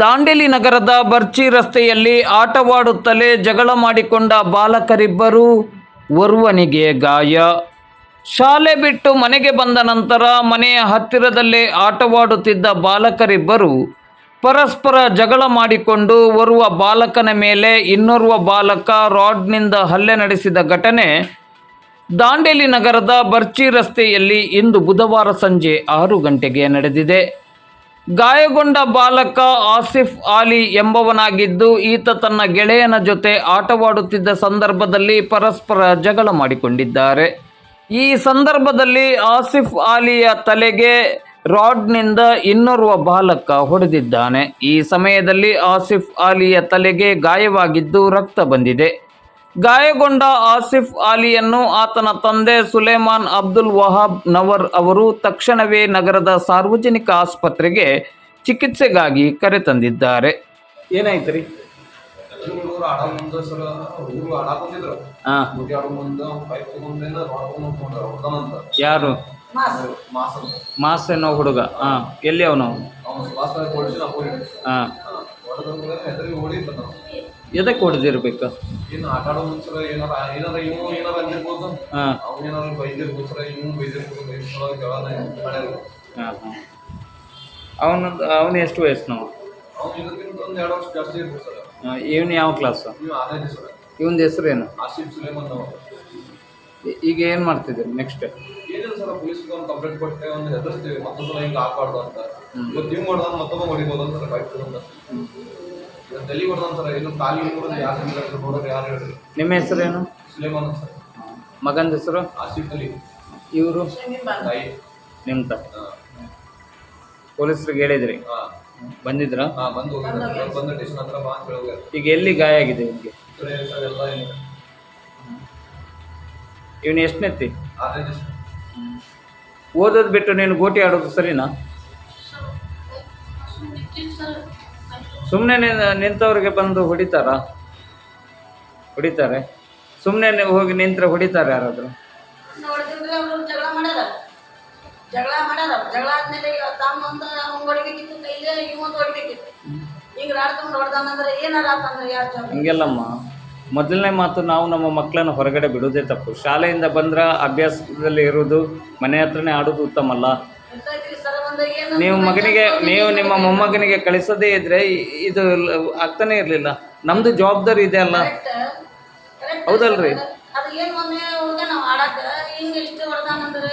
ದಾಂಡೇಲಿ ನಗರದ ಬರ್ಚಿ ರಸ್ತೆಯಲ್ಲಿ ಆಟವಾಡುತ್ತಲೇ ಜಗಳ ಮಾಡಿಕೊಂಡ ಬಾಲಕರಿಬ್ಬರು ಓರ್ವನಿಗೆ ಗಾಯ. ಶಾಲೆ ಬಿಟ್ಟು ಮನೆಗೆ ಬಂದ ನಂತರ ಮನೆಯ ಹತ್ತಿರದಲ್ಲೇ ಆಟವಾಡುತ್ತಿದ್ದ ಬಾಲಕರಿಬ್ಬರು ಪರಸ್ಪರ ಜಗಳ ಮಾಡಿಕೊಂಡು ಓರ್ವ ಬಾಲಕನ ಮೇಲೆ ಇನ್ನೋರ್ವ ಬಾಲಕ ರಾಡ್ನಿಂದ ಹಲ್ಲೆ ನಡೆಸಿದ ಘಟನೆ ದಾಂಡೇಲಿ ನಗರದ ಬರ್ಚಿ ರಸ್ತೆಯಲ್ಲಿ ಇಂದು ಬುಧವಾರ ಸಂಜೆ ಆರು ಗಂಟೆಗೆ ನಡೆದಿದೆ. ಗಾಯಗೊಂಡ ಬಾಲಕ ಆಸಿಫ್ ಆಲಿ ಎಂಬವನಾಗಿದ್ದು, ಈತ ತನ್ನ ಗೆಳೆಯನ ಜೊತೆ ಆಟವಾಡುತ್ತಿದ್ದ ಸಂದರ್ಭದಲ್ಲಿ ಪರಸ್ಪರ ಜಗಳ ಮಾಡಿಕೊಂಡಿದ್ದಾರೆ. ಈ ಸಂದರ್ಭದಲ್ಲಿ ಆಸಿಫ್ ಆಲಿಯ ತಲೆಗೆ ರಾಡ್ನಿಂದ ಇನ್ನೋರ್ವ ಬಾಲಕ ಹೊಡೆದಿದ್ದಾನೆ. ಈ ಸಮಯದಲ್ಲಿ ಆಸಿಫ್ ಆಲಿಯ ತಲೆಗೆ ಗಾಯವಾಗಿದ್ದು ರಕ್ತ ಬಂದಿದೆ. ಗಾಯಗೊಂಡ ಆಸಿಫ್ ಆಲಿಯನ್ನು ಆತನ ತಂದೆ ಸುಲೇಮಾನ್ ಅಬ್ದುಲ್ ವಹಾಬ್ ನವರ್ ಅವರು ತಕ್ಷಣವೇ ನಗರದ ಸಾರ್ವಜನಿಕ ಆಸ್ಪತ್ರೆಗೆ ಚಿಕಿತ್ಸೆಗಾಗಿ ಕರೆತಂದಿದ್ದಾರೆ. ಏನಾಯ್ತು ರೀ ಹುಡುಗರು ಆಡೋ ಮುಂದೆ ಸರ್ ಹುಡುಗರು ಆಡಾಕ್ ಬಂದಿದ್ರು. ಹಾಂ. ಹುಡುಗಿ ಆಡೋ ಮುಂದೆ ಪೈಪ್ ತಗೊಂಡ್ರಿಂದ ರಾಡ್ ತಗೊಂಡ್ ಹೊಡ್ದಾನಂತ ಯಾರು? ಮಾಸ್. ಮಾಸ್ ಅನ್ನೋ ಹುಡುಗ. ಹಾ. ಎಲ್ಲಿ ಅವನು? ಅವ್ನು ಸುಭಾಷ್ ಕೊಡಿಸಿ ನಾವು ಹೋಗಿ ಹಾಂ. ಹೊಡೆದ್ರೆ ಹೆದರಿ ಓಡಿ ಬಂದ ಎದಕ್ಕೆ ಹೊಡೆದಿರ್ಬೇಕು? ಏನು ಆಟ ಆಡೋ ಮುಂದೆ ಸರ್ ಏನಾರ ಏನಾರ ಇವನು ಏನಾರ ಅಂದಿರ್ಬೋದು. ಅವ್ನು ಏನಾರ ಬೈದಿರ್ಬೋದು ಸರ ಇವನು ಬೈದಿರ್ಬೋದು ಮಾಡ್ಯಾರ. ಹಾಂ ಹಾಂ. ಅವನು ಅವನು ಎಷ್ಟು ವಯಸ್ಸು ನಾವು ಅವ್ನು ಇದಕ್ಕಿಂತ ಒಂದು ಎರಡು ವರ್ಷ ಜಾಸ್ತಿ ಇರ್ಬೋದು ಸರ್. ಇವನು ಯಾವ ಕ್ಲಾಸ್ ನೀವು ಆದಾಯ ಸರ್. ಇವನ್ ಹೆಸರೇನು ಆಸಿಫ್ ಸುಲೇಮನ್ ಅವರು. ಈಗ ಏನು ಮಾಡ್ತಿದ್ದೀರಿ ನೆಕ್ಸ್ಟ್ ಏನಿಲ್ಲ ಸರ್ ಪೊಲೀಸ್ಗೆ ಒಂದು ಕಂಪ್ಲೇಂಟ್ ಕೊಟ್ಟೆ ಒಂದು ಹೆದರ್ಸ್ತೀವಿ ಮತ್ತೊಂದು ಹಿಂಗೆ ಹಾಕ್ಬಾರ್ದು ಅಂತ. ಇವತ್ತು ಹಿಂಗೆ ಹೊಡೆದ ಮತ್ತೊಬ್ಬ ಹೊಡಿಬೋದು ಅಂತ ಬೈಕ್ ಅಂತ ತಲೆ ಹೊಡೆದ ಸರ್ ಇನ್ನು ಖಾಲಿ ನೋಡಿದ್ರೆ ಯಾರು ಇಲ್ಲ ಸರ್ ಯಾರು ಹೇಳಿದ್ರು? ನಿಮ್ಮ ಹೆಸರೇನು? ಸುಲೇಮಾನ್ ಸರ್ ಮಗನ ಹೆಸರು? ಆಸಿಫ್ ಅಲಿ. ಇವರು? ತಾಯಿ. ನಿಮ್ಮ ತಾಯಿ. ಪೊಲೀಸರಿಗೆ ಹೇಳಿದ್ರಿ? ಹಾಂ. ಬಂದಿದ್ರ? ಹಾಂ ಬಂದು ಹೋಗಿದ್ರು. ಬಂದು ಟೇಷನ್ ಹತ್ರ ಬಾ ಅಂತ ಹೇಳಿ ಈಗ ಎಲ್ಲಿ ಗಾಯ ಆಗಿದೆ ನಿಮಗೆ ಸರ್ ಎಲ್ಲ ಏನು ಇವನು ಎಷ್ಟನೆತ್ತಿ ಸರ್ ಓದೋದು ಬಿಟ್ಟು ನೀನು ಗೋಟಿ ಆಡೋದು ಸರಿನಾ? ಸುಮ್ಮನೆ ನಿಂತವ್ರಿಗೆ ಬಂದು ಹೊಡಿತಾರಾ? ಹೊಡಿತಾರೆ. ಸುಮ್ಮನೆ ಹೋಗಿ ನಿಂತರೆ ಹೊಡಿತಾರೆ ಯಾರಾದರೂ? ಜಗಳ ಮಾಡ್ಯಾರ ಜಗಳ ಮಾಡ್ಯಾರ ಜಗಳ ಆದ್ಮೇಲೆ ಈಗ ತಮ್ಮಂದ ಅವ್ನು ಹೊಡಿಬೇಕಿತ್ತು ಕೈಲೇ ಇವಂದು ಹೊಡಿಬೇಕಿತ್ತು. ಈಗ ರಾಡ್ ತಗೊಂಡು ಹೊಡ್ದಾನಂದ್ರೆ ಏನಾರ ಆತಂದ್ರೆ ಯಾರು ಜಗಳ ಹಂಗೆಲ್ಲಮ್ಮ. ಮೊದಲನೇ ಮಾತು ನಾವು ನಮ್ಮ ಮಕ್ಕಳನ್ನು ಹೊರಗಡೆ ಬಿಡೋದೇ ತಪ್ಪು. ಶಾಲೆಯಿಂದ ಬಂದ್ರೆ ಅಭ್ಯಾಸದಲ್ಲಿ ಇರೋದು ಮನೆ ಹತ್ರನೇ ಆಡೋದು ಉತ್ತಮ ಅಲ್ಲ ನೀವು ಮಗನಿಗೆ ನೀವು ನಿಮ್ಮ ಮೊಮ್ಮಗನಿಗೆ ಕಳಿಸೋದೇ ಇದ್ರೆ ಇದು ಆಗ್ತಾನೆ ಇರಲಿಲ್ಲ. ನಮ್ದು ಜವಾಬ್ದಾರಿ ಇದೆ ಅಲ್ಲ. ಹೌದಲ್ರಿ? ಹಿಂಗೆ ಇಷ್ಟು ಹೊಡ್ದಾನಂದ್ರೆ